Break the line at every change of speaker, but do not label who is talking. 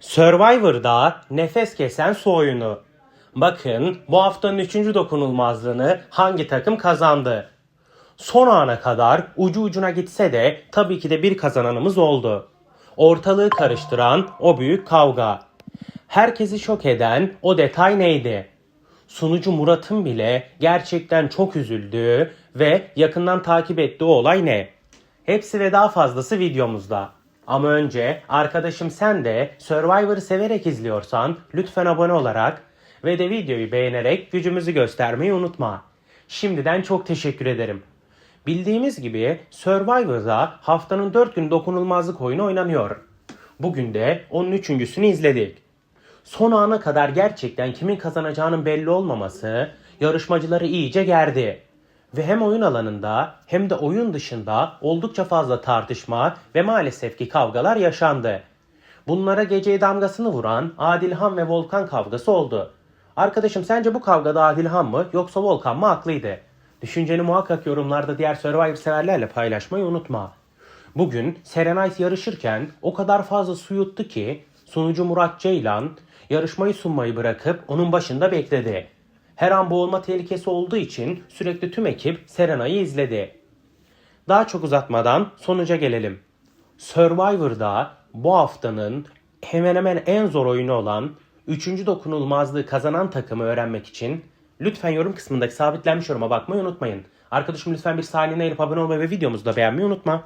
Survivor'da nefes kesen su oyunu. Bakın bu haftanın 3. dokunulmazlığını hangi takım kazandı? Son ana kadar ucu ucuna gitse de tabii ki de bir kazananımız oldu. Ortalığı karıştıran o büyük kavga. Herkesi şok eden o detay neydi? Sunucu Murat'ın bile gerçekten çok üzüldüğü ve yakından takip ettiği olay ne? Hepsi ve daha fazlası videomuzda. Ama önce arkadaşım sen de Survivor'ı severek izliyorsan lütfen abone olarak ve de videoyu beğenerek gücümüzü göstermeyi unutma. Şimdiden çok teşekkür ederim. Bildiğimiz gibi Survivor'da haftanın 4 gün dokunulmazlık oyunu oynanıyor. Bugün de onun üçüncüsünü izledik. Son ana kadar gerçekten kimin kazanacağının belli olmaması yarışmacıları iyice gerdi. Ve hem oyun alanında hem de oyun dışında oldukça fazla tartışma ve maalesef ki kavgalar yaşandı. Bunlara geceye damgasını vuran Adilhan ve Volkan kavgası oldu. Arkadaşım sence bu kavgada Adilhan mı yoksa Volkan mı haklıydı? Düşünceni muhakkak yorumlarda diğer Survivor severlerle paylaşmayı unutma. Bugün Serenay yarışırken o kadar fazla su yuttu ki sunucu Murat Ceylan yarışmayı sunmayı bırakıp onun başında bekledi. Her an boğulma tehlikesi olduğu için sürekli tüm ekip Serenay'ı izledi. Daha çok uzatmadan sonuca gelelim. Survivor'da bu haftanın hemen hemen en zor oyunu olan 3. dokunulmazlığı kazanan takımı öğrenmek için lütfen yorum kısmındaki sabitlenmiş yoruma bakmayı unutmayın. Arkadaşım lütfen bir saniye ayırıp abone olmayı ve videomuzu da beğenmeyi unutma.